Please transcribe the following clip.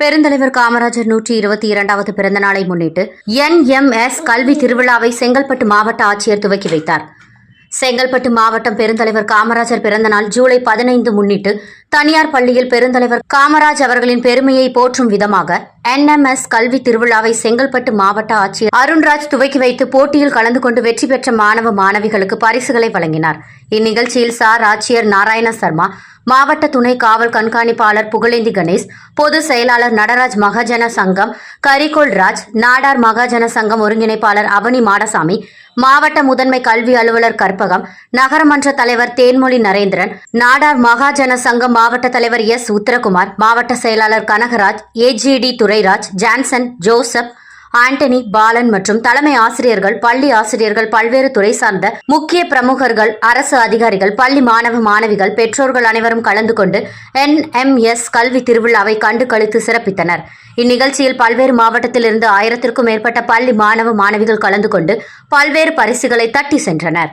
பெருந்தலைவர் காமராஜர் நூற்றி இருபத்தி இரண்டாவது பிறந்த நாளை முன்னிட்டு என்எம்எஸ் கல்வி திருவிழாவை செங்கல்பட்டு மாவட்ட ஆட்சியர் துவக்கி வைத்தார். செங்கல்பட்டு மாவட்டம் பெருந்தலைவர் காமராஜர் பிறந்த நாள் ஜூலை பதினைந்து முன்னிட்டு தனியார் பள்ளியில் பெருந்தலைவர் காமராஜ் அவர்களின் பெருமையை போற்றும் விதமாக என்எம்எஸ் கல்வி திருவிழாவை செங்கல்பட்டு மாவட்ட ஆட்சியர் அருண்ராஜ் துவக்கி வைத்து போட்டியில் கலந்து கொண்டு வெற்றி பெற்ற மாணவ மாணவிகளுக்கு பரிசுகளை வழங்கினார். இந்நிகழ்ச்சியில் சார் ஆட்சியர் நாராயண சர்மா மாவட்ட துணை காவல் கண்காணிப்பாளர் புகழேந்தி கணேஷ் பொதுச் செயலாளர் நடராஜ் மகாஜன சங்கம் கரிகோல் ராஜ் நாடார் மகாஜன சங்கம் ஒருங்கிணைப்பாளர் அவனி மாடசாமி மாவட்ட முதன்மை கல்வி அலுவலர் கற்பகம் நகரமன்ற தலைவர் தேன்மொழி நரேந்திரன் நாடார் மகாஜன சங்கம் மாவட்ட தலைவர் எஸ் உத்தரகுமார் மாவட்ட செயலாளர் Kanagaraj AGT Durairaj Johnson Joseph Antony Balan மற்றும் தலைமை ஆசிரியர்கள் பள்ளி ஆசிரியர்கள் பல்வேறு துறை சார்ந்த முக்கிய பிரமுகர்கள் அரசு அதிகாரிகள் பள்ளி மாணவ மாணவிகள் பெற்றோர்கள் அனைவரும் கலந்து கொண்டு என்எம்எஸ் கல்வி திருவிழாவை கண்டு கழித்து சிறப்பித்தனர். இந்நிகழ்ச்சியில் பல்வேறு மாவட்டத்திலிருந்து ஆயிரத்திற்கும் மேற்பட்ட பள்ளி மாணவ மாணவிகள் கலந்து கொண்டு பல்வேறு பரிசுகளை தட்டி சென்றனர்.